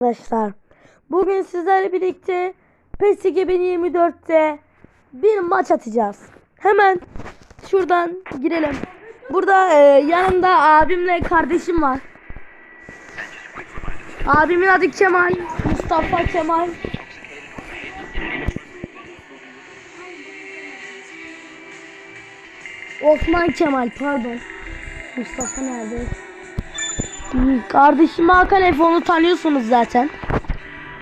Arkadaşlar bugün sizlerle birlikte PES 2024'te bir maç atacağız. Hemen şuradan girelim. Burada e, yanımda abimle kardeşim var. Abimin adı Kemal. Mustafa Kemal. Osman Kemal pardon. Mustafa nerede? Kardeşim Hakan Efe onu tanıyorsunuz zaten.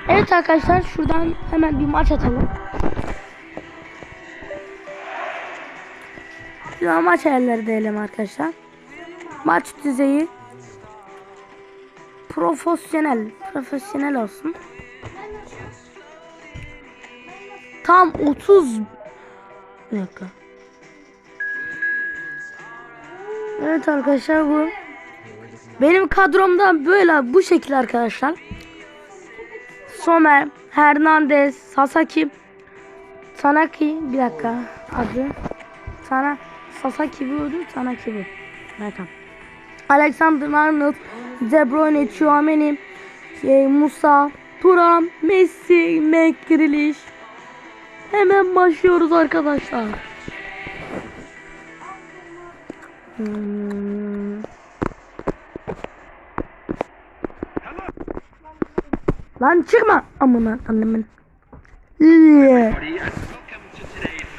Evet arkadaşlar şuradan hemen bir maç atalım. Şuradan maç ayarları diyelim arkadaşlar. Maç düzeyi profesyonel profesyonel olsun. Tam 30 bir dakika. Evet arkadaşlar bu. Benim kadromda böyle bu şekilde arkadaşlar. Somer, Hernandez, Sasaki, Tanaki bir dakika adı. Sana Sasaki bu ödül Tanaki bu. Bakın. Alexander Arnold, De Bruyne, Chouameni, şey, Musa, Turam, Messi, McGrealish. Hemen başlıyoruz arkadaşlar. Hmm. Lan çıkma amına annemin.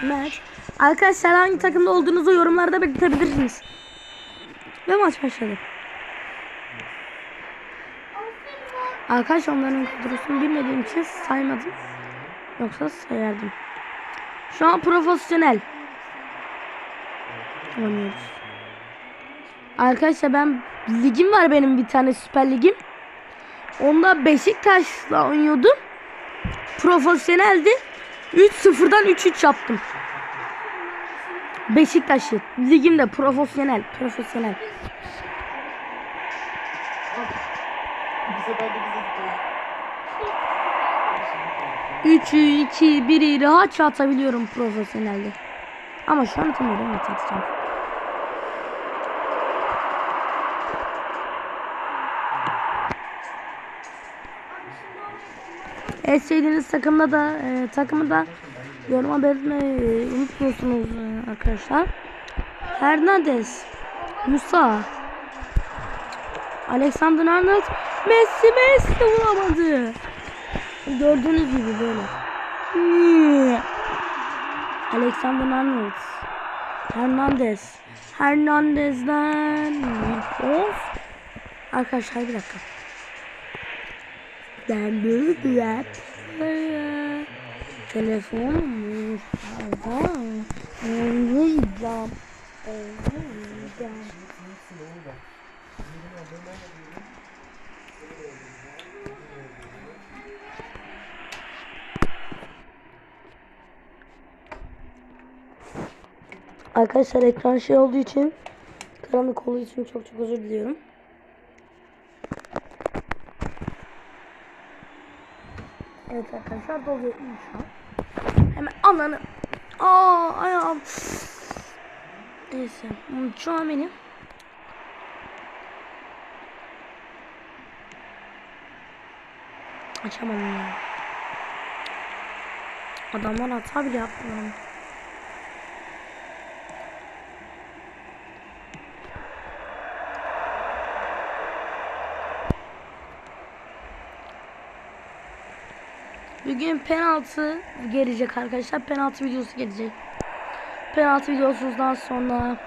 Maç. Arkadaşlar hangi takımda olduğunuzu yorumlarda belirtebilirsiniz. Ve maç başladı. Arkadaşlar onların kadrosunu bilmediğim için saymadım. Yoksa sayardım. Şu an profesyonel oynuyoruz. Arkadaşlar ben ligim var benim bir tane süper ligim. Onda Beşiktaş'la oynuyordum. Profesyoneldi. 3-0'dan 3-3 yaptım. Beşiktaş'ı. Ligimde profesyonel. Profesyonel. 3'ü 2 1'i rahatça atabiliyorum profesyonelde. Ama şu an atamıyorum. Evet atacağım. Sevdiğiniz takımda da e, takımı da yoruma belirtmeyi e, unutmuyorsunuz e, arkadaşlar. Hernandez, Musa, Alexander Arnold, Messi Messi vuramadı. Gördüğünüz gibi böyle. Alexander Arnold, Hernandez, Hernandez'den of. Arkadaşlar bir dakika. Böyle bir Telefonum Adam. Oynayacağım. Oynayacağım. Arkadaşlar ekran şey olduğu için karanlık olduğu için çok çok özür diliyorum. Evet arkadaşlar doluyor şu an. Hemen ananı. Aa ayağım. Neyse. Şu an benim. Açamadım ya. Adamlar hata bile yapmıyor. Bugün penaltı gelecek arkadaşlar. Penaltı videosu gelecek. Penaltı videosundan sonra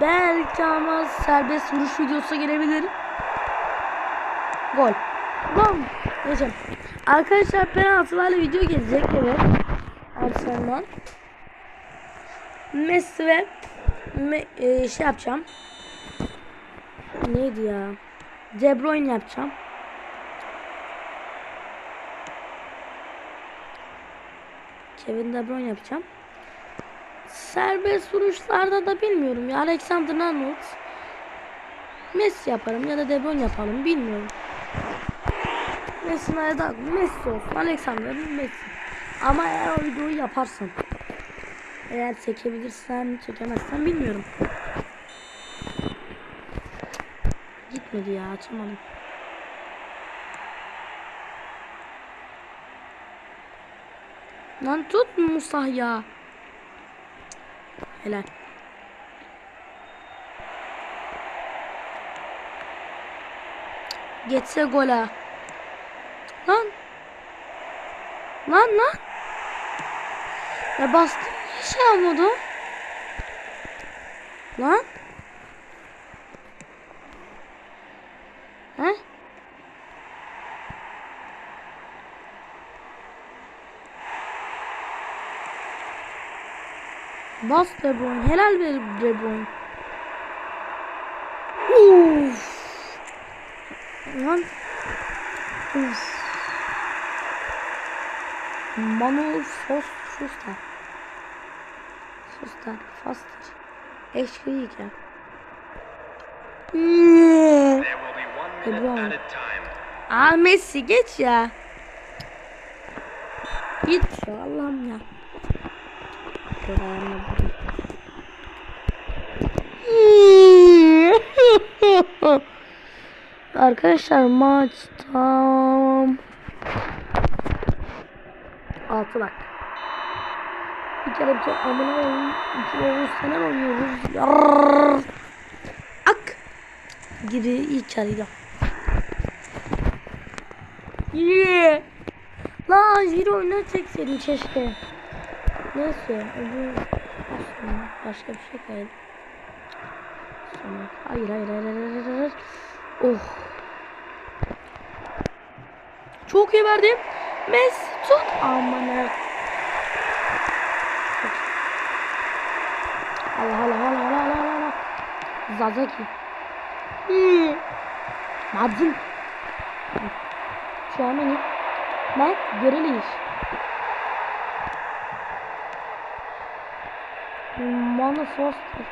belki ama serbest vuruş videosu gelebilir. Gol. Gol. Geçelim. Arkadaşlar penaltılarla video gelecek. Evet. Arsenal. Messi ve me, e, şey yapacağım. Neydi ya? De Bruyne yapacağım. Kevin De Bruyne yapacağım. Serbest vuruşlarda da bilmiyorum ya. Alexander Arnold. Messi yaparım ya da De Bruyne yapalım bilmiyorum. Messi ya da Messi olsun. Alexander Messi. Ama eğer o videoyu yaparsam. Eğer çekebilirsem çekemezsem bilmiyorum. Gitmedi ya açamadım. Lan tut Musa ya. Helal. Geçse gola. Lan. Lan lan. Ya bastım niye şey yapmadı? o? Lan. Bas De Bruyne. Helal De Bruyne. Uf. Lan. Uf. Manu Fos Fuster. Fuster. Foster. Eşkıyken. Time. Aa Messi geç ya. Git şu Allah'ım ya. Vurayım. Arkadaşlar maç tam 6 bak. Bir kere bir kere amına koyayım. İki profesyonel oynuyoruz. Ak. İlk yarıda. Yeah. Lan geri oyuna çekseydim keşke. Neyse. Öbür başka bir şey. Sonra. Hayır hayır hayır hayır hayır. hayır. Oh. Çok iyi verdim. Messi tut. Aman. Allah Allah Allah Allah Allah Allah. Zazaki. Hmm. Madin. Şu an beni. Ben göreliyiz. Manu Foster.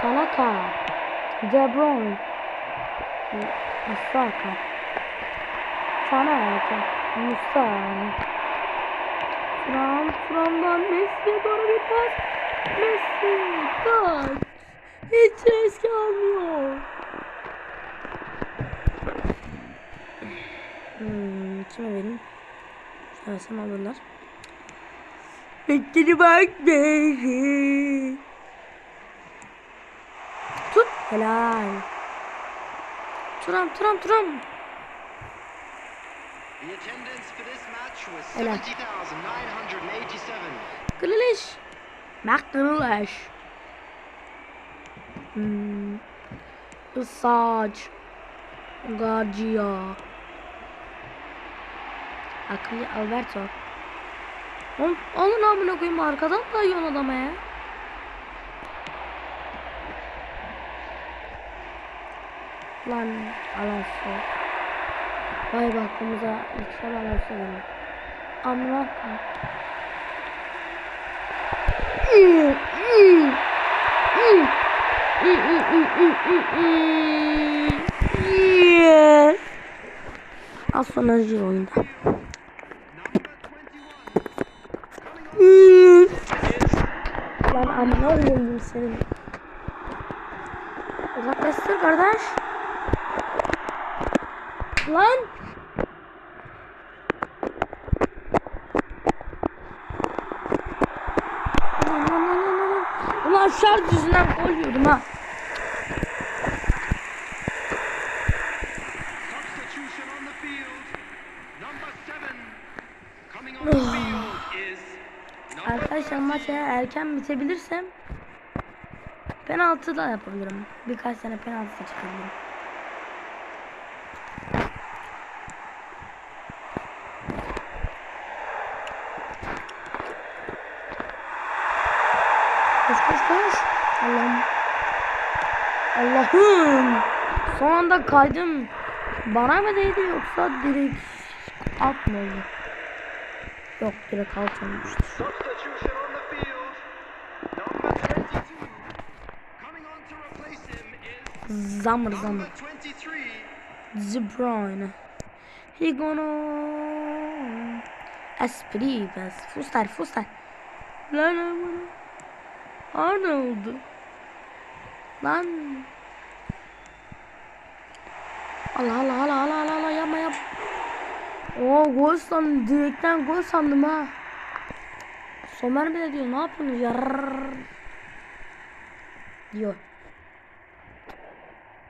Tanaka. De Bruyne. Musaka. Tanaka. Musa. Turan. Turan'dan Messi'ye doğru bir pas. Messi. Kaç. Hiç risk almıyor. Hmm, kime vereyim? Versem alırlar. Bekleri bak beni. Tut. Helal. Turam turam turam. Helal. 70,987. Grealish. Mark Grealish. Hmm. Isaj. Garcia. Akıllı Alberto. Oğlum, alın amına koyayım arkadan da yiyorsun adama ya. Lan Alonso. Vay bak aklımıza yüksel Alonso benim. Amına. Yes. Az sonra oyunda. Koyayım senin. Uzaklaştır kardeş. Lan. Lan lan lan lan lan. Ulan şarj yüzünden gol yiyordum ha. Substitution on the field. Number seven. Coming on the field Arkadaşlar maç eğer erken bitebilirsem penaltı da yapabilirim. Birkaç tane penaltı da çıkabilirim. Koş koş koş. Allah'ım. Allah'ım. Son anda kaydım. Bana mı değdi yoksa direkt oldu? Yok direkt alt olmuştur. substitution on the field. Number 22. Coming on to replace him is Zamır zamır. number 23. De Bruyne. He gonna Esprivas. Fuster Fuster. Lan amına. Arnold. Lan. Allah Allah Allah Allah Allah Allah yapma yap. Oo gol sandım. Direkten gol sandım ha. Somer bile diyor ne yapıyorsunuz ya? Diyor.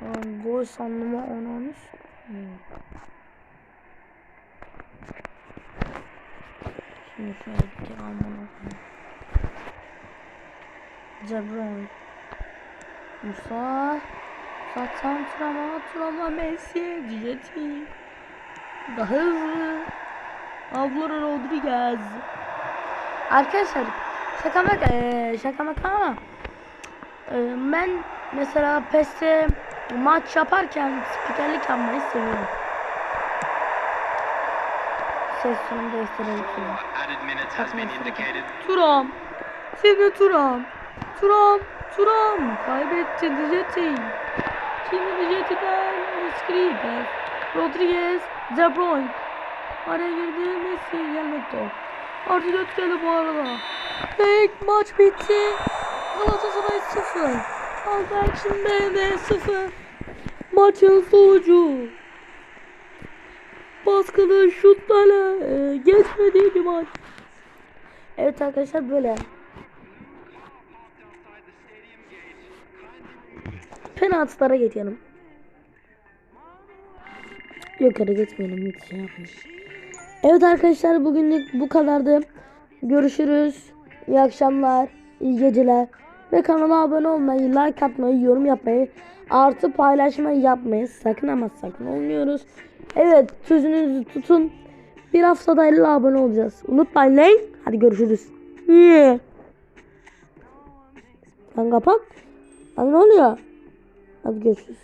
Gol sandım ha ananı s- Şimdi şöyle bir kere aman De Bruyne. Musa. Satan Trama Trama Messi. Diyeti. Daha hızlı. Alvaro Rodriguez. Arkadaşlar şaka maka eee, şaka maka ama eee, ben mesela PES'te maç yaparken spikerlik yapmayı seviyorum. Ses sonunu değiştirelim. Turam. Şimdi Turam. Turam. Turam. Kaybetti Dijeti. Şimdi Dijeti'den Skripal. Rodriguez. De Bruyne. Araya girdi Messi gelmekte o. Artı 4 geldi bu arada. Ve maç bitti. Galatasaray 0. Albert'in BM 0. Maçın sonucu. Baskılı şutlarla e, geçmediği bir maç. Evet arkadaşlar böyle. Penaltılara geçelim. Yukarı geçmeyelim hiç şey yapmayın. Evet arkadaşlar bugünlük bu kadardı. Görüşürüz. İyi akşamlar, iyi geceler. Ve kanala abone olmayı, like atmayı, yorum yapmayı, artı paylaşmayı yapmayı sakın ama sakın olmuyoruz. Evet sözünüzü tutun. Bir haftada 50 abone olacağız. Unutmayın lan. Hadi görüşürüz. Yeah. Lan kapat. Lan ne oluyor? Hadi görüşürüz.